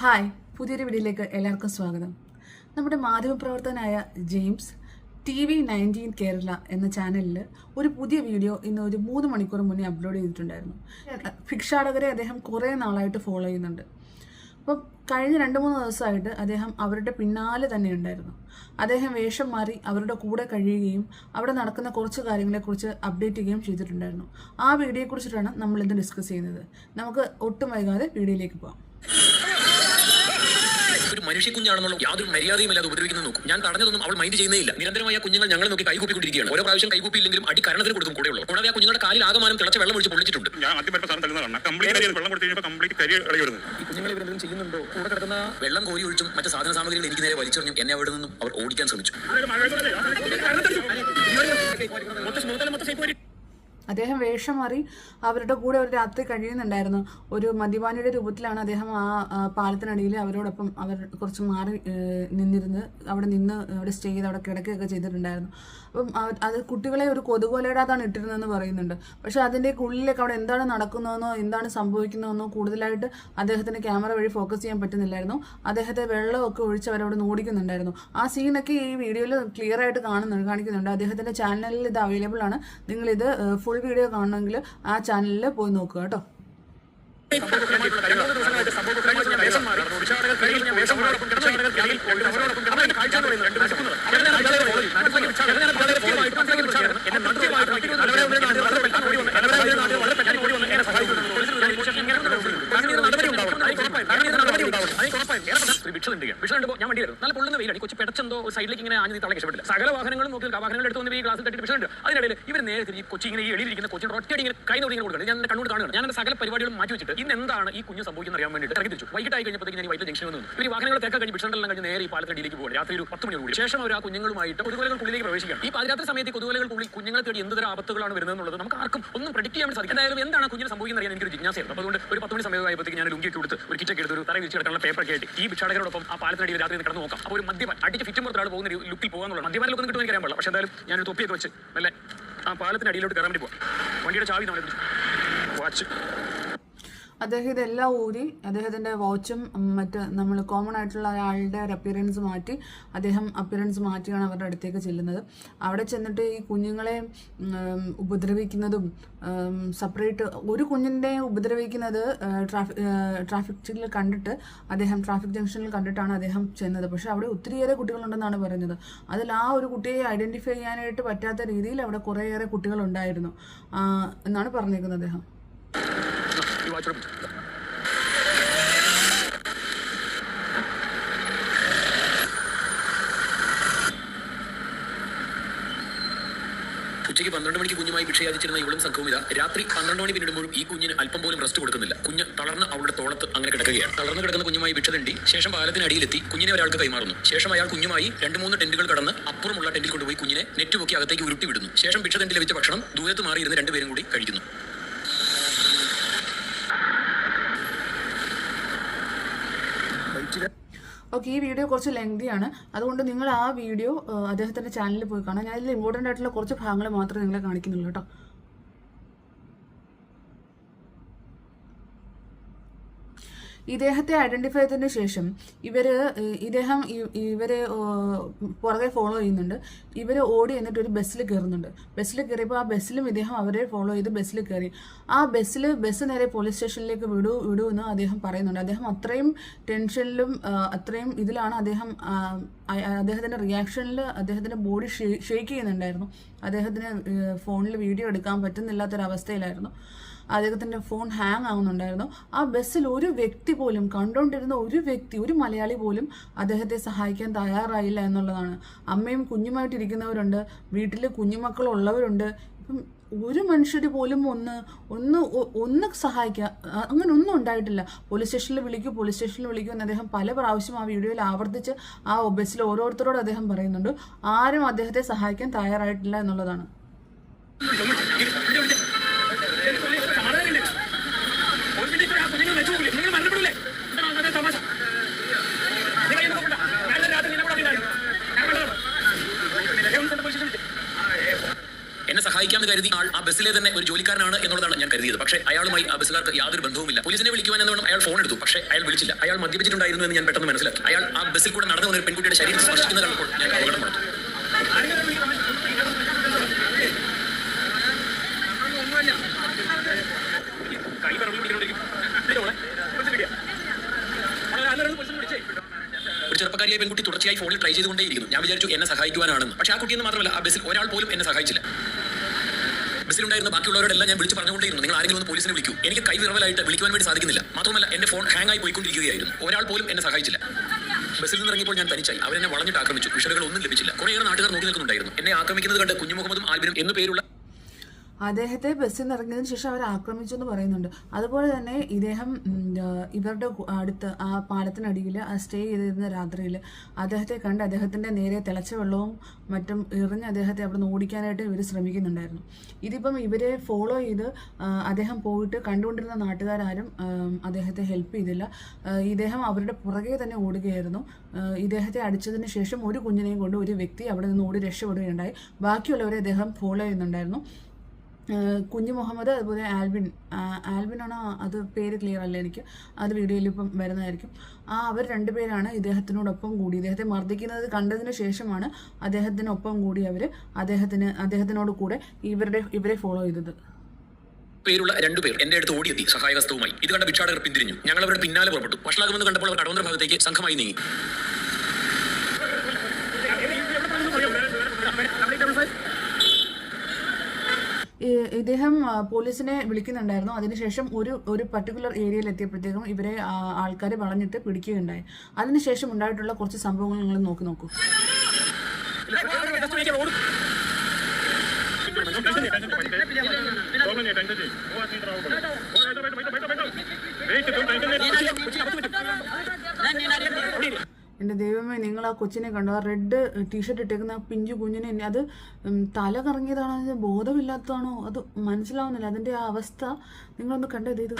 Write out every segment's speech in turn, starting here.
Hi പുതിയൊരു വീഡിയോയിലേക്ക് എല്ലാവർക്കും സ്വാഗതം. നമ്മുടെ മാധ്യമപ്രവർത്തകനായ James T V nineteen Kerala എന്ന ചാനലിൽ ഒരു പുതിയ വീഡിയോ ഇന്ന് ഒരു മൂന്ന് മണിക്കൂർ മുന്നേ അപ്ലോഡ് ചെയ്തിട്ടുണ്ടായിരുന്നു. ഭിക്ഷാടകരെ അദ്ദേഹം കുറേ നാളായിട്ട് ഫോളോ ചെയ്യുന്നുണ്ട്. അപ്പം കഴിഞ്ഞ രണ്ട് മൂന്ന് ദിവസമായിട്ട് അദ്ദേഹം അവരുടെ പിന്നാലെ തന്നെ ഉണ്ടായിരുന്നു. അദ്ദേഹം വേഷം മാറി അവരുടെ കൂടെ കഴിയുകയും അവിടെ നടക്കുന്ന കുറച്ച് കാര്യങ്ങളെക്കുറിച്ച് അപ്ഡേറ്റ് ചെയ്യുകയും ചെയ്തിട്ടുണ്ടായിരുന്നു. ആ വീഡിയോയെക്കുറിച്ചിട്ടാണ് നമ്മൾ ഇന്ന് ഡിസ്കസ് ചെയ്യുന്നത്. നമുക്ക് ഒട്ടും വൈകാതെ വീഡിയോയിലേക്ക് പോകാം ഒരു മനുഷ്യ കുഞ്ഞാണെന്നുള്ള യാതൊരു മര്യാദയും അല്ലാതെ ഉപദ്രവിക്കുന്നത് നോക്കും. ഞാൻ തടഞ്ഞതൊന്നും അവൾ മൈൻഡ് ചെയ്യുന്നില്ല നിരന്തരമായ കുഞ്ഞുങ്ങൾ ഞങ്ങളെ നോക്കി കൈകൂപ്പിക്കൊണ്ടിരിക്കുകയാണ്. ഓരോ പ്രാവശ്യം കൈകൂപ്പിയില്ലെങ്കിലും അടി കരണത്തിന് കൊടുക്കും കൂടെയുള്ളൂ കൂടാതെ ആ കുഞ്ഞുങ്ങളുടെ കാലിൽ ആകമാനം തിളച്ച വെള്ളം ഒഴിച്ച് പൊള്ളിച്ചിട്ടുണ്ട്. ഞാൻ ആദ്യം വരുമ്പോൾ സാധനം തള്ളുന്നതാണ്. കംപ്ലീറ്റ് വെള്ളം കൊടുത്തു കഴിഞ്ഞപ്പോൾ കംപ്ലീറ്റ് കരി വരുന്നത് ഇവരെന്തെങ്കിലും ചെയ്യുന്നുണ്ടോ? കൂടെ കിടക്കുന്ന വെള്ളം കോരി ഒഴിച്ചും മറ്റു സാധന സാമഗ്രികൾ എനിക്ക് നേരെ വലിച്ചെറിഞ്ഞും എന്നെ അവിടെ നിന്നും അവർ ഓടിക്കാൻ ശ്രമിച്ചു. അദ്ദേഹം വേഷം മാറി അവരുടെ കൂടെ ഒരു രാത്രി കഴിയുന്നുണ്ടായിരുന്നു. ഒരു മദ്യപാനിയുടെ രൂപത്തിലാണ് അദ്ദേഹം ആ പാലത്തിനടിയിൽ അവരോടൊപ്പം അവർ കുറച്ച് മാറി നിന്നിരുന്ന് അവിടെ നിന്ന് അവിടെ സ്റ്റേ ചെയ്ത് അവിടെ കിടക്കുകയൊക്കെ ചെയ്തിട്ടുണ്ടായിരുന്നു. അപ്പം അത് കുട്ടികളെ ഒരു കൊതുകൊലയിടാതാണ് ഇട്ടിരുന്നതെന്ന് പറയുന്നുണ്ട്. പക്ഷേ അതിന്റെ ഉള്ളിലേക്ക് അവിടെ എന്താണ് നടക്കുന്നതെന്നോ എന്താണ് സംഭവിക്കുന്നതെന്നോ കൂടുതലായിട്ട് അദ്ദേഹത്തിന് ക്യാമറ വഴി ഫോക്കസ് ചെയ്യാൻ പറ്റുന്നില്ലായിരുന്നു. അദ്ദേഹത്തെ വെള്ളമൊക്കെ ഒഴിച്ച് അവരവിടെ ഓടിക്കുന്നുണ്ടായിരുന്നു ആ സീനൊക്കെ ഈ വീഡിയോയിൽ ക്ലിയർ ആയിട്ട് കാണുന്നുണ്ട് കാണിക്കുന്നുണ്ട്. അദ്ദേഹത്തിന്റെ ചാനലിൽ ഇത് അവൈലബിൾ ആണ്. നിങ്ങളിത് ഇത് ഫുൾ വീഡിയോ കാണണമെങ്കിൽ ആ ചാനലിൽ പോയി നോക്കുക കേട്ടോ. ഞാൻ വണ്ടി വണ്ടിയായിരുന്നു നല്ല പൊള്ളുന്ന വെയിലാണ്. കൊച്ചു പെടച്ചെന്തോ സൈഡിലേക്ക് ഇങ്ങനെ ആഞ്ഞു തള്ളി ഇഷ്ടപ്പെട്ടില്ല സകല വാഹനങ്ങളും നോക്കി വാഹനങ്ങൾ എടുത്ത് വന്ന് ഈ ക്ലാസ്സിൽ തട്ടി ഇവർ നേരെ തിരിഞ്ഞ് കൊച്ചി ഇങ്ങനെ ഈ എളിയിരിക്കുന്ന കൊച്ചി ഒറ്റയടി ഇങ്ങനെ കൈ ഇങ്ങനെ കൊടുക്കുന്നത് ഞാൻ എന്റെ കണ്ണോട് കാണുകയാണ്. ഞാൻ എന്റെ സകല പരിപാടികളും മാറ്റി വെച്ചിട്ട് ഇന്ന് എന്താണ് ഈ കുഞ്ഞ് സംഭവിക്കുന്ന അറിയാൻ വേണ്ടിയിട്ട് ഇറങ്ങി തിരിച്ചു. വൈകിട്ടായി കഴിഞ്ഞപ്പോഴത്തേക്ക് ഞാൻ വൈകിട്ട് ജംഗ്ഷനിൽ വന്നു. ഒരു വാഹനങ്ങൾ തേക്കാൻ കഴിഞ്ഞ് ബിഷണ്ടെല്ലാം കഴിഞ്ഞ് നേരെ ഈ പാലത്തടിയിലേക്ക് പോകും രാത്രി ഒരു പത്ത് മണിയോട് ശേഷം അവർ ആ കുഞ്ഞുങ്ങളുമായിട്ട് കൊതുകുലകൾക്കുള്ളിലേക്ക് പ്രവേശിക്കാം ഈ പാതിരാത്രി സമയത്ത് കൊതുകുലകൾക്കുള്ളിൽ കുഞ്ഞുങ്ങളെ തേടി എന്ത് തരം ആപത്തുകളാണ് വരുന്നത് എന്നുള്ളത് നമുക്ക് ആർക്കും ഒന്നും പ്രഡിക്ട് ചെയ്യാൻ സാധിക്കും എന്തായാലും എന്താണ് കുഞ്ഞിന് സംഭവിക്കുന്നത് അറിയാൻ എനിക്കൊരു ജിജ്ഞാസയായിരുന്നു. അപ്പോൾ അതുകൊണ്ട് ഒരു പത്ത് മണി സമയമായപ്പോഴത്തേക്ക് ഞാൻ ലുങ്കിയൊക്കെ കൊടുത്ത് ഒരു കിറ്റൊക്കെ എടുത്ത് ഒരു തറ വിരിച്ച് കിടക്കാനുള്ള പേപ്പർ ഒക്കെ ആയിട്ട് ഈ ഭിക്ഷാടകരോടൊപ്പം ആ പാലത്തിനടിയിൽ രാത്രി കിടന്ന് നോക്കാം. അപ്പോൾ ഒരു മദ്യപാൻ അടിച്ച് ഫിറ്റും മുറത്തൊരാൾ പോകുന്ന ഒരു ലുക്കിൽ പോകാനുള്ള മദ്യപാനിലൊക്കെ കിട്ടുമെന്ന് എനിക്കറിയാൻ പാടില്ല. പക്ഷേ എന്തായാലും ഞാനൊരു തൊപ്പിയൊക്കെ വെച്ച് നല്ല ആ പാലത്തിന് അടിയിലോട്ട് കയറാൻ വേണ്ടി പോവാം. വണ്ടിയുടെ ചാവി നമ്മളെ വാച്ച്. അദ്ദേഹം ഇതെല്ലാം ഊരി അദ്ദേഹത്തിന്റെ വാച്ചും മറ്റ് നമ്മൾ കോമൺ ആയിട്ടുള്ള ഒരാളുടെ ഒരു അപ്പിയറൻസ് മാറ്റി അദ്ദേഹം അപ്പിയറൻസ് മാറ്റിയാണ് അവരുടെ അടുത്തേക്ക് ചെല്ലുന്നത്. അവിടെ ചെന്നിട്ട് ഈ കുഞ്ഞുങ്ങളെ ഉപദ്രവിക്കുന്നതും സെപ്പറേറ്റ് ഒരു കുഞ്ഞിന്റെ ഉപദ്രവിക്കുന്നത് ട്രാഫിക് ട്രാഫിക് സിഗ്നൽ കണ്ടിട്ട് അദ്ദേഹം ട്രാഫിക് ജംഗ്ഷനിൽ കണ്ടിട്ടാണ് അദ്ദേഹം ചെന്നത്. പക്ഷേ അവിടെ ഒത്തിരിയേറെ കുട്ടികളുണ്ടെന്നാണ് പറയുന്നത്. അതിൽ ആ ഒരു കുട്ടിയെ ഐഡന്റിഫൈ ചെയ്യാനായിട്ട് പറ്റാത്ത രീതിയിൽ അവിടെ കുറേയേറെ കുട്ടികളുണ്ടായിരുന്നു. എന്നാണ് പറഞ്ഞേക്കുന്നത് അദ്ദേഹം. ഈ വാച്ച് ഉച്ചയ്ക്ക് പന്ത്രണ്ട് മണിക്ക് കുഞ്ഞുമായി ഭിക്ഷയാചിച്ചിരുന്ന ഇവളും സംഘവും ഇതാ. രാത്രി പന്ത്രണ്ട് മണി പിന്നിടുമ്പോഴും ഈ കുഞ്ഞിന് അല്പം പോലും റെസ്റ്റ് കൊടുക്കുന്നില്ല. കുഞ്ഞ് തളർന്ന് അവളുടെ തോളത്ത് അങ്ങനെ കിടക്കുകയാണ്. തളർന്ന് കിടക്കുന്ന കുഞ്ഞുമായി ഭിക്ഷ തണ്ടി ശേഷം പാലത്തിന് അടിയിലെത്തി കുഞ്ഞിനെ ഒരാൾക്ക് കൈമാറുന്നു. ശേഷം അയാൾ കുഞ്ഞുമായി രണ്ട് മൂന്ന് ടെന്റുകൾ കടന്ന് അപ്പുറമുള്ള ടെന്റിൽ കൊണ്ടുപോയി കുഞ്ഞിനെ നെറ്റ് പൊക്കി അകത്തേക്ക് ഉരുട്ടി വിടുന്നു. ശേഷം ഭിക്ഷ തണ്ടി ലഭിച്ച ഭക്ഷണം ദൂരത്ത് മാറിയിരുന്ന് രണ്ടുപേരും കൂടി കഴിക്കുന്നു. ഓക്കെ ഈ വീഡിയോ കുറച്ച് ലെങ്തിയാണ് അതുകൊണ്ട് നിങ്ങൾ ആ വീഡിയോ അദ്ദേഹത്തിന്റെ ചാനലിൽ പോയി കാണാം ഞാൻ ഇതിൽ ഇമ്പോർട്ടന്റ് ആയിട്ടുള്ള കുറച്ച് ഭാഗങ്ങൾ മാത്രമേ നിങ്ങളെ കാണിക്കുന്നുള്ളൂ കേട്ടോ. ഇദ്ദേഹത്തെ ഐഡന്റിഫൈ ചെയ്തതിന് ശേഷം ഇവർ ഇദ്ദേഹം ഇ- ഇവരെ പുറകെ ഫോളോ ചെയ്യുന്നുണ്ട്. ഇവർ ഓടി എന്നിട്ട് ഒരു ബസ്സിൽ കയറുന്നുണ്ട് ബസ്സിൽ കയറിയപ്പോൾ ആ ബസ്സിലും ഇദ്ദേഹം അവരെ ഫോളോ ചെയ്ത് ബസ്സിൽ കയറി ആ ബസ്സിൽ ബസ് നേരെ പോലീസ് സ്റ്റേഷനിലേക്ക് വിടൂ വിടൂ എന്ന് അദ്ദേഹം പറയുന്നുണ്ട്. അദ്ദേഹം അത്രയും ടെൻഷനിലും അത്രയും ഇതിലാണ് അദ്ദേഹം അദ്ദേഹത്തിന്റെ റിയാക്ഷനിൽ അദ്ദേഹത്തിന്റെ ബോഡി ഷേക്ക് ചെയ്യുന്നുണ്ടായിരുന്നു. അദ്ദേഹത്തിന് ഫോണിൽ വീഡിയോ എടുക്കാൻ പറ്റുന്നില്ലാത്തൊരവസ്ഥയിലായിരുന്നു. അദ്ദേഹത്തിന്റെ ഫോൺ ഹാങ് ആകുന്നുണ്ടായിരുന്നു ആ ബസ്സിൽ ഒരു വ്യക്തി പോലും കണ്ടുകൊണ്ടിരുന്ന ഒരു വ്യക്തി ഒരു മലയാളി പോലും അദ്ദേഹത്തെ സഹായിക്കാൻ തയ്യാറായില്ല എന്നുള്ളതാണ്. അമ്മയും കുഞ്ഞുമായിട്ടിരിക്കുന്നവരുണ്ട് വീട്ടിൽ കുഞ്ഞുമക്കളുള്ളവരുണ്ട് ഇപ്പം ഒരു മനുഷ്യർ പോലും ഒന്ന് ഒന്ന് ഒന്ന് സഹായിക്കുക അങ്ങനെ ഒന്നും ഉണ്ടായിട്ടില്ല. പോലീസ് സ്റ്റേഷനിൽ വിളിക്കൂ പോലീസ് സ്റ്റേഷനിൽ വിളിക്കൂ എന്ന് അദ്ദേഹം പല പ്രാവശ്യം ആ വീഡിയോയിൽ ആവർത്തിച്ച് ആ ബസ്സിൽ ഓരോരുത്തരോട് അദ്ദേഹം പറയുന്നുണ്ട്. ആരും അദ്ദേഹത്തെ സഹായിക്കാൻ തയ്യാറായിട്ടില്ല എന്നുള്ളതാണ്. കരുതി ആൾ ആ ബസ്സിലെ തന്നെ ഒരു ജോലിക്കാരനാണ് എന്നുള്ളതാണ് ഞാൻ കരുതിയത്. പക്ഷേ അയാളുമായി ആ ബസ്സുകാർക്ക് യാതൊരു ബന്ധവുമില്ല. പോലീസിനെ വിളിക്കുവാൻ എന്നോണം അയാൾ ഫോൺ എടുത്തു. പക്ഷേ അയാൾ വിളിച്ചില്ല. അയാൾ മദ്യപിച്ചിട്ടുണ്ടായിരുന്നു എന്ന് ഞാൻ പെട്ടെന്ന് മനസ്സിലാക്കി. അയാൾ ആ ബസ്സിൽ കൂടെ നടന്നു വന്ന ഒരു പെൺകുട്ടിയുടെ ശരീരം സ്പർശിക്കുന്നത് കണ്ടപ്പോൾ ഞാൻ അപകടം നടത്തും ചെറുപ്പക്കാരിയായ പെൺകുട്ടി തുടർച്ചയായി ഫോണിൽ ട്രൈ ചെയ്തുകൊണ്ടേയിരിക്കുന്നു. ഞാൻ വിചാരിച്ചു എന്നെ സഹായിക്കുവാനാണെന്ന്. പക്ഷേ ആ കുട്ടിയെന്ന് മാത്രമല്ല ആ ബസ്സിൽ ഒരാൾ പോലും എന്നെ സഹായിച്ചില്ല. ബസ്സിലുണ്ടായിരുന്ന ബാക്കിയുള്ളവരോടെല്ലാം ഞാൻ വിളിച്ച് പറഞ്ഞുകൊണ്ടിരുന്നു നിങ്ങൾ ആരെങ്കിലും ഒന്ന് പോലീസിനെ വിളിക്കൂ. എനിക്ക് കൈ വിറവലായിട്ട് വിളിക്കുവാൻ വേണ്ടി സാധിക്കുന്നില്ല. മാത്രമല്ല എന്റെ ഫോൺ ഹാങ് ആയി പോയിക്കൊണ്ടിരിക്കുകയായിരുന്നു. ഒരാൾ പോലും എന്നെ സഹായിച്ചില്ല. ബസ്സിൽ നിന്ന് ഇറങ്ങിയപ്പോൾ ഞാൻ തനിച്ചായി. അവരെന്നെ വളഞ്ഞിട്ട് ആക്രമിച്ചു. വിഷലുകൾ ഒന്നും ലഭിച്ചില്ല. കുറേയേറെ നാട്ടുകാർ നോക്കി നിൽക്കുന്നുണ്ടായിരുന്നു. എന്നെ ആക്രമിക്കുന്നത് കണ്ട് കുഞ്ഞുമുഹമ്മദും ആൽബിനും എന്നു പേരുള്ള അദ്ദേഹത്തെ ബസ്സിൽ നിന്ന് ഇറങ്ങിയതിന് ശേഷം അവർ ആക്രമിച്ചു എന്ന് പറയുന്നുണ്ട്. അതുപോലെ തന്നെ ഇദ്ദേഹം ഇവരുടെ അടുത്ത് ആ പാലത്തിനടിയിൽ ആ സ്റ്റേ ചെയ്തിരുന്ന രാത്രിയിൽ അദ്ദേഹത്തെ കണ്ട് അദ്ദേഹത്തിന്റെ നേരെ തിളച്ച വെള്ളവും മറ്റും എറിഞ്ഞ് അദ്ദേഹത്തെ അവിടെ നിന്ന് ഓടിക്കാനായിട്ട് ഇവർ ശ്രമിക്കുന്നുണ്ടായിരുന്നു. ഇതിപ്പം ഇവരെ ഫോളോ ചെയ്ത് അദ്ദേഹം പോയിട്ട് കണ്ടുകൊണ്ടിരുന്ന നാട്ടുകാരും അദ്ദേഹത്തെ ഹെൽപ്പ് ചെയ്തില്ല. ഇദ്ദേഹം അവരുടെ പുറകെ തന്നെ ഓടുകയായിരുന്നു. ഇദ്ദേഹത്തെ അടിച്ചതിന് ശേഷം ഒരു കുഞ്ഞിനെയും കൊണ്ട് ഒരു വ്യക്തി അവിടെ നിന്ന് ഓടി രക്ഷപ്പെടുകയുണ്ടായി. ബാക്കിയുള്ളവരെ അദ്ദേഹം ഫോളോ ചെയ്യുന്നുണ്ടായിരുന്നു. കുഞ്ഞു മുഹമ്മദ് അതുപോലെ ആൽബിൻ ആ- ആൽബിനാണോ അത് പേര് ക്ലിയർ അല്ല എനിക്ക്. അത് വീഡിയോയിൽ ഇപ്പം വരുന്നതായിരിക്കും. ആ അവർ രണ്ടുപേരാണ് ഇദ്ദേഹത്തിനോടൊപ്പം കൂടി. ഇദ്ദേഹത്തെ മർദ്ദിക്കുന്നത് കണ്ടതിന് ശേഷമാണ് അദ്ദേഹത്തിനൊപ്പം കൂടി അവർ അദ്ദേഹത്തിന് അദ്ദേഹത്തിനോട് കൂടെ ഇവരുടെ ഇവരെ ഫോളോ ചെയ്തത്. പേരുള്ള രണ്ടുപേർ എന്റെ അടുത്ത് ഓടിയെത്തി സഹായഹസ്തവുമായി ഇത് കണ്ട ഭിക്ഷാടകർ പിന്തിരിഞ്ഞു. ഞങ്ങൾ അവരുടെ പിന്നാലെ പുറപ്പെട്ടു. വഷളാകുമെന്ന് കണ്ടപ്പോൾ അവർ കടവന്ത്ര ഭാഗത്തേക്ക് സംഘമായി നീങ്ങി. ഇദ്ദേഹം പോലീസിനെ വിളിക്കുന്നുണ്ടായിരുന്നു അതിനുശേഷം ഒരു ഒരു പർട്ടിക്കുലർ ഏരിയയിൽ എത്തിയപ്പോഴത്തേക്കും ഇവരെ ആൾക്കാരെ വളഞ്ഞിട്ട് പിടിക്കുകയുണ്ടായി അതിനുശേഷം ഉണ്ടായിട്ടുള്ള കുറച്ച് സംഭവങ്ങൾ നിങ്ങൾ നോക്കി നോക്കൂ എന്റെ ദൈവമേ നിങ്ങൾ ആ കൊച്ചിനെ കണ്ടു? ആ റെഡ് ടീഷർട്ട് ഇട്ടേക്കുന്ന ആ പിഞ്ചു കുഞ്ഞിനെ എന്നെ അത് തല കറങ്ങിയതാണോ? അത് ബോധമില്ലാത്തതാണോ? അത് മനസ്സിലാവുന്നില്ല. അതിന്റെ ആ അവസ്ഥ നിങ്ങളൊന്ന് കണ്ടത് ഇത്?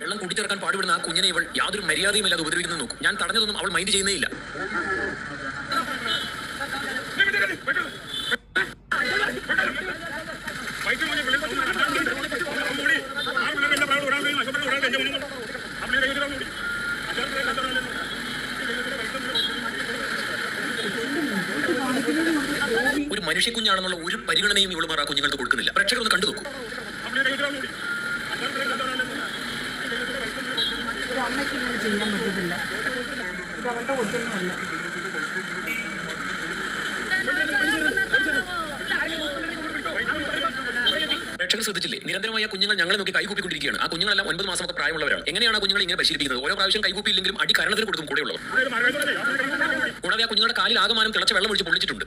വെള്ളം കൂട്ടിച്ചേർക്കാൻ പാടുപെടുന്ന ആ കുഞ്ഞിനെ ഇവൾ യാതൊരു മര്യാദയുമില്ലാതെ ഉപദ്രവിക്കുന്നത് നോക്കും. ഞാൻ തടഞ്ഞതൊന്നും അവൾ മൈൻഡ് ചെയ്യുന്നേ ഇല്ല ഒരു മനുഷ്യക്കുഞ്ഞാണെന്നുള്ള ഒരു പരിഗണനയും ഇവളുമാർ ആ കുഞ്ഞുങ്ങൾക്ക് കൊടുക്കുന്നില്ല. പ്രേക്ഷകർ ഒന്ന് കണ്ടു നോക്കൂ. അമ്മയ്ക്ക് ചെയ്യാൻ ഇത് പ്രേക്ഷകർ ശ്രദ്ധിച്ചില്ലേ? നിരന്തരമായ കുഞ്ഞുങ്ങൾ ഞങ്ങളെ നോക്കി കൈകൂപ്പിക്കൊണ്ടിരിക്കുകയാണ്. ആ കുഞ്ഞുങ്ങളെല്ലാം ഒൻപത് മാസമൊക്കെ പ്രായമുള്ളവരാണ്. എങ്ങനെയാണ് ആ കുഞ്ഞുങ്ങളെ ഇങ്ങനെ പരിശീലിപ്പിക്കുന്നത്? ഓരോ പ്രാവശ്യം കൈകൂപ്പിയില്ലെങ്കിലും അടി കരണത്തിൽ കൊടുക്കും കൂടെയുള്ളവർ. കൂടാതെ ആ കുഞ്ഞുങ്ങളുടെ കാലിൽ ആകമാനം തിളച്ച വെള്ളം ഒഴിച്ച് പൊള്ളിച്ചിട്ടുണ്ട്.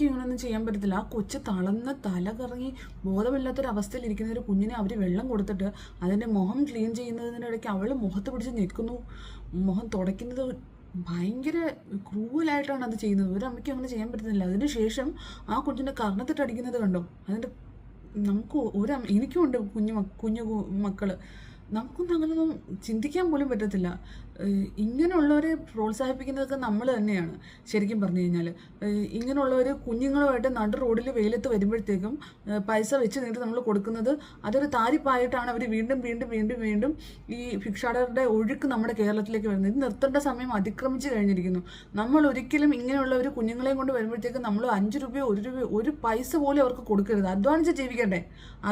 ഒരമ്മയ്ക്ക് ഇങ്ങനൊന്നും ചെയ്യാൻ പറ്റത്തില്ല. ആ കൊച്ച് തളർന്ന് തല കറങ്ങി ബോധമില്ലാത്തൊരവസ്ഥയിൽ ഇരിക്കുന്ന ഒരു കുഞ്ഞിനെ അവർ വെള്ളം കൊടുത്തിട്ട് അതിന്റെ മുഖം ക്ലീൻ ചെയ്യുന്നതിനിടയ്ക്ക് അവൾ മുഖത്ത് പിടിച്ച് നിൽക്കുന്നു മുഖം തുടയ്ക്കുന്നത് ഭയങ്കര ക്രൂവലായിട്ടാണ് അത് ചെയ്യുന്നത്. ഒരു അമ്മയ്ക്ക് അങ്ങനെ ചെയ്യാൻ പറ്റുന്നില്ല. അതിന് ശേഷം ആ കുഞ്ഞിന്റെ കർണത്തിട്ട് അടിക്കുന്നത് കണ്ടോ? അതിന്റെ നമുക്ക് ഒരു എനിക്കും ഉണ്ട് കുഞ്ഞു കുഞ്ഞു മക്കൾ നമുക്കൊന്നും അങ്ങനെയൊന്നും ചിന്തിക്കാൻ പോലും പറ്റത്തില്ല. ഇങ്ങനെയുള്ളവരെ പ്രോത്സാഹിപ്പിക്കുന്നതൊക്കെ നമ്മൾ തന്നെയാണ്. ശരിക്കും പറഞ്ഞു കഴിഞ്ഞാൽ. ഇങ്ങനെയുള്ളവർ കുഞ്ഞുങ്ങളുമായിട്ട് നടു റോഡിൽ വെയിലത്ത് വരുമ്പോഴത്തേക്കും പൈസ വെച്ച് നീട്ടി നമ്മൾ കൊടുക്കുന്നത് അതൊരു താരിപ്പായിട്ടാണ് അവർ വീണ്ടും വീണ്ടും വീണ്ടും വീണ്ടും ഈ ഭിക്ഷാടകരുടെ ഒഴുക്ക് നമ്മുടെ കേരളത്തിലേക്ക് വരുന്നത്. ഇത് നിർത്തേണ്ട സമയം അതിക്രമിച്ച് കഴിഞ്ഞിരിക്കുന്നു. നമ്മൾ ഒരിക്കലും ഇങ്ങനെയുള്ളവർ കുഞ്ഞുങ്ങളെയും കൊണ്ട് വരുമ്പോഴത്തേക്കും നമ്മൾ അഞ്ച് രൂപയോ ഒരു രൂപയോ ഒരു പൈസ പോലും അവർക്ക് കൊടുക്കരുത്. അധ്വാനിച്ച് ജീവിക്കട്ടെ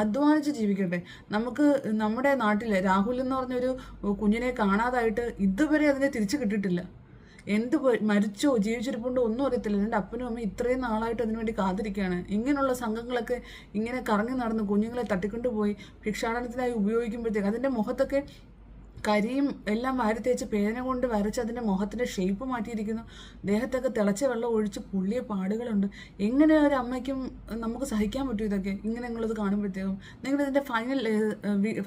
അധ്വാനിച്ച് ജീവിക്കട്ടെ നമുക്ക് നമ്മുടെ നാട്ടിൽ രാഹുൽ എന്ന് പറഞ്ഞൊരു കുഞ്ഞിനെ കാണാതായിട്ട് ഇതുവരെ അതിനെ തിരിച്ചു കിട്ടിയിട്ടില്ല. എന്ത് മരിച്ചോ ജീവിച്ചിരിപ്പുണ്ടോ ഒന്നും അറിയത്തില്ല. എന്റെ അപ്പനും അമ്മയും ഇത്രയും നാളായിട്ട് അതിനു വേണ്ടി കാത്തിരിക്കുകയാണ്. ഇങ്ങനെയുള്ള സംഘങ്ങളൊക്കെ ഇങ്ങനെ കറങ്ങി നടന്ന് കുഞ്ഞുങ്ങളെ തട്ടിക്കൊണ്ടുപോയി ഭിക്ഷാടനത്തിനായി ഉപയോഗിക്കുമ്പോഴത്തേക്ക് അതിന്റെ മുഖത്തൊക്കെ കരിയും എല്ലാം വാരി തേച്ച് പേന കൊണ്ട് വരച്ച് അതിന്റെ മുഖത്തിന്റെ ഷേപ്പ് മാറ്റിയിരിക്കുന്നു. ദേഹത്തൊക്കെ തിളച്ച വെള്ളം ഒഴിച്ച് പുള്ളിയ പാടുകളുണ്ട്. എങ്ങനെ ഒരു അമ്മയ്ക്കും നമുക്ക് സഹിക്കാൻ പറ്റും ഇതൊക്കെ? ഇങ്ങനെ നിങ്ങളത് കാണുമ്പോഴത്തേക്കും. നിങ്ങളിതിന്റെ ഫൈനൽ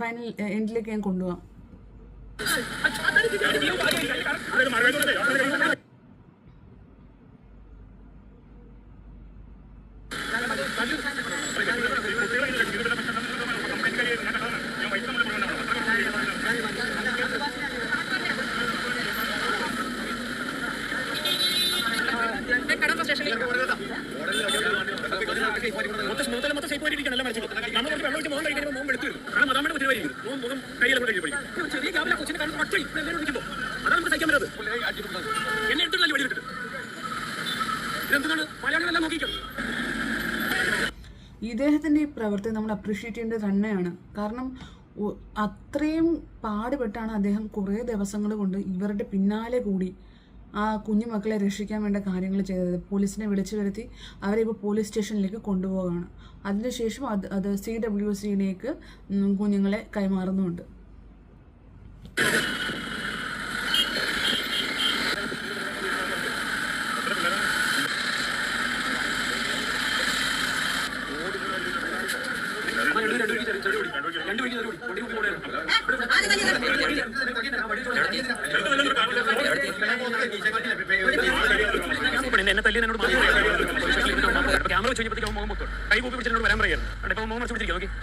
ഫൈനൽ എൻഡിലേക്ക് ഞാൻ കൊണ്ടുപോകാം अच्छा പ്രവൃത്തി നമ്മൾ അപ്രീഷിയേറ്റ് ചെയ്യേണ്ടത് തന്നെയാണ്. കാരണം അത്രയും പാടുപെട്ടാണ് അദ്ദേഹം കുറേ ദിവസങ്ങൾ കൊണ്ട് ഇവരുടെ പിന്നാലെ കൂടി ആ കുഞ്ഞുമക്കളെ രക്ഷിക്കാൻ വേണ്ട കാര്യങ്ങൾ ചെയ്തത്. പോലീസിനെ വിളിച്ചു വരുത്തി അവരെ ഇപ്പോൾ പോലീസ് സ്റ്റേഷനിലേക്ക് കൊണ്ടുപോവുകയാണ്. അതിനുശേഷം അത് അത് സി ഡബ്ല്യു സിയിലേക്ക് കുഞ്ഞുങ്ങളെ കൈമാറുന്നുമുണ്ട് രണ്ട് വഴി രണ്ട് വഴി എന്നെ തല്ലി എന്നോട് ക്യാമറ വെച്ച് കഴിഞ്ഞപ്പോഴത്തേക്ക് അവൻ മുഖം പൊത്തു കൈ കൂപ്പി പിടിച്ച് എന്നോട് വരാൻ പറയായിരുന്നു അവിടെ ഇപ്പോൾ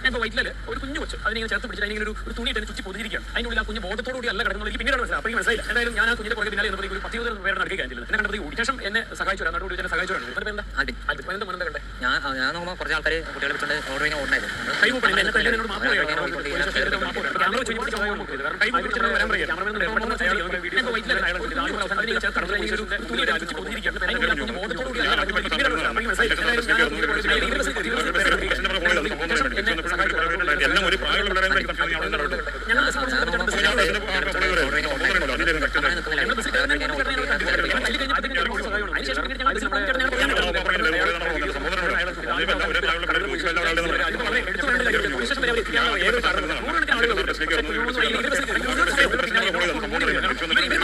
ഞാൻ വൈറ്റിൽ ഒരു കുഞ്ഞു കൊച്ചു അതിനെ ചേർത്ത് പിടിച്ചിട്ട് അതിനെ ഒരു ഒരു തുണി ചുറ്റി പൊതിരിക്കുകയാണ് അതിനുള്ളിൽ ആ കുഞ്ഞു ബോധത്തോടു കൂടി അല്ല കിടക്കുന്നത് എനിക്ക് പിന്നീട് മനസ്സിലായി അപ്പോൾ മനസ്സിലായില്ല എന്തായാലും ഞാൻ ആ കുഞ്ഞിന്റെ പുറകെ പിന്നാലെ എന്നപ്പോൾ ഒരു പത്ത് ഇരുപത് പേരുടെ നടക്കുക കഴിഞ്ഞില്ല എന്നെ കണ്ടപ്പോൾ ഓടി ശേഷം എന്നെ സഹായിച്ചു വരാം കൂടി എന്നെ സഹായിച്ചു വരാം എന്നിട്ട് എന്താ എന്താ മണം കണ്ടേ ഞാൻ ഞാൻ നോക്കുമ്പോൾ കുറച്ച് ആൾക്കാർ കുട്ടികളെ കൈ എന്നെ എന്നോട് മാപ്പ് ക്യാമറ. കാരണം കൈ വരാൻ ക്യാമറ കടന്നു തുണി ചുറ്റി ആ Turn the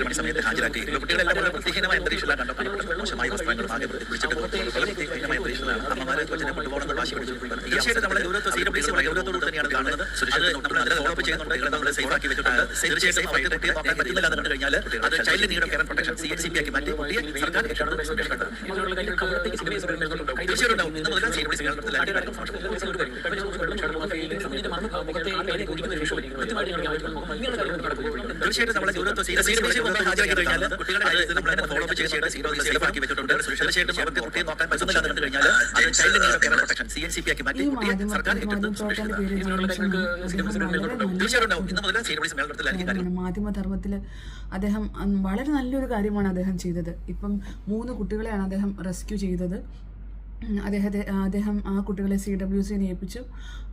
മണി സമയത്ത് ഹാജരാക്കി. കുട്ടികളെല്ലാം പ്രത്യേകമായ അന്തരീക്ഷത്തിലാണ് കണ്ടു? കാണപ്പെട്ടത് മോശമായ വസ്ത്രങ്ങൾ ആകെ പിടിച്ചിട്ട് അമ്മമാരെ കൊച്ചിനെ കൊണ്ടുപോകണമെന്ന് വാശി പിടിച്ചിട്ടുണ്ട് തീർച്ചയായിട്ടും നമ്മളെ ഗൗരവത്തെ സി ഡബ്ല്യു സി വളരെ ഗൗരവത്തോട് തന്നെയാണ് കാണുന്നത്. അത് നമ്മൾ അതിനെ അപ്പ് ചെയ്യുന്നുണ്ട്. നമ്മൾ സേഫ് ആക്കി വെച്ചിട്ടുണ്ട്. സേഫ് അവർക്ക് കുട്ടിയെ നോക്കാൻ പറ്റുന്നില്ല എന്ന് കണ്ടു കഴിഞ്ഞാൽ അത് child need care protection C N C P ആക്കി മാറ്റി കുട്ടിയെ സർക്കാർ തീർച്ചയായിട്ടും ഉണ്ടാവും ഇന്ന് മുതൽ സി ഡബ്ല്യു സി കേരളത്തിൽ തീർച്ചയായിട്ടും നമ്മളെ ഹാജരാക്കി കഴിഞ്ഞാൽ കുട്ടികളുടെ കാര്യത്തിൽ നമ്മൾ ഫോളോ അപ്പ് വെച്ചിട്ടുണ്ട്. തീർച്ചയായിട്ടും അവർക്ക് കുട്ടിയെ നോക്കാൻ പറ്റുന്നില്ല എന്ന് കഴിഞ്ഞാൽ child need of care protection C N C P ആക്കി മാറ്റി കുട്ടിയെ സർക്കാർ അദ്ദേഹം വളരെ മാധ്യമധർമ്മത്തിൽ അദ്ദേഹം നല്ലൊരു കാര്യമാണ് അദ്ദേഹം ചെയ്തത്. ഇപ്പം മൂന്ന് കുട്ടികളെയാണ് അദ്ദേഹം റെസ്ക്യൂ ചെയ്തത്. അദ്ദേഹത്തെ അദ്ദേഹം ആ കുട്ടികളെ സി ഡബ്ല്യു സിയിൽ ഏൽപ്പിച്ചു.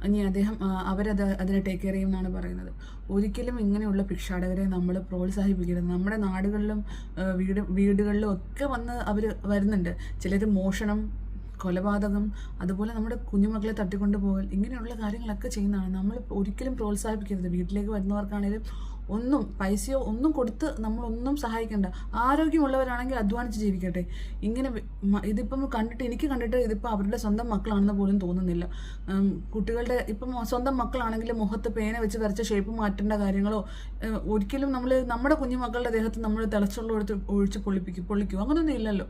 ഇനി അദ്ദേഹം അവരത് അതിനെ ടേക്ക് കെയർ ചെയ്യുമെന്നാണ് പറയുന്നത്. ഒരിക്കലും ഇങ്ങനെയുള്ള ഭിക്ഷാടകരെ നമ്മൾ പ്രോത്സാഹിപ്പിക്കരുത്. നമ്മുടെ നാടുകളിലും വീട് വീടുകളിലും ഒക്കെ വന്ന് അവർ വരുന്നുണ്ട്. ചിലർ മോഷണം കൊലപാതകം അതുപോലെ നമ്മുടെ കുഞ്ഞുമക്കളെ തട്ടിക്കൊണ്ട് പോകൽ ഇങ്ങനെയുള്ള കാര്യങ്ങളൊക്കെ ചെയ്യുന്നതാണ്. നമ്മൾ ഒരിക്കലും പ്രോത്സാഹിപ്പിക്കരുത്. വീട്ടിലേക്ക് വരുന്നവർക്കാണെങ്കിലും ഒന്നും പൈസയോ ഒന്നും കൊടുത്ത് നമ്മളൊന്നും സഹായിക്കേണ്ട. ആരോഗ്യമുള്ളവരാണെങ്കിൽ അധ്വാനിച്ച് ജീവിക്കട്ടെ. ഇങ്ങനെ ഇതിപ്പം കണ്ടിട്ട് എനിക്ക് കണ്ടിട്ട് ഇതിപ്പോൾ അവരുടെ സ്വന്തം മക്കളാണെന്ന് പോലും തോന്നുന്നില്ല. കുട്ടികളുടെ ഇപ്പം സ്വന്തം മക്കളാണെങ്കിൽ മുഖത്ത് പേന വെച്ച് വരച്ച ഷേപ്പ് മാറ്റേണ്ട കാര്യങ്ങളോ ഒരിക്കലും നമ്മൾ നമ്മുടെ കുഞ്ഞുമക്കളുടെ ദേഹത്ത് നമ്മൾ തിളച്ചുള്ള ഒഴിച്ച് പൊള്ളിപ്പിക്കും പൊള്ളിക്കും അങ്ങനെയൊന്നും ഇല്ലല്ലോ.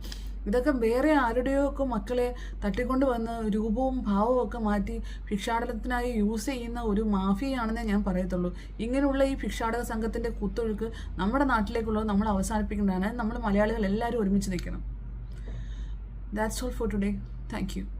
ഇതൊക്കെ വേറെ ആരുടെയോ ഒക്കെ മക്കളെ തട്ടിക്കൊണ്ട് വന്ന് രൂപവും ഭാവവും ഒക്കെ മാറ്റി ഭിക്ഷാടനത്തിനായി യൂസ് ചെയ്യുന്ന ഒരു മാഫിയാണെന്നേ ഞാൻ പറയത്തുള്ളൂ. ഇങ്ങനെയുള്ള ഈ ഭിക്ഷാടക സംഘത്തിന്റെ കുത്തൊഴുക്ക് നമ്മുടെ നാട്ടിലേക്കുള്ളത് നമ്മൾ അവസാനിപ്പിക്കേണ്ടതാണ്. നമ്മൾ മലയാളികൾ എല്ലാവരും ഒരുമിച്ച് നിൽക്കണം. That's all for today thank you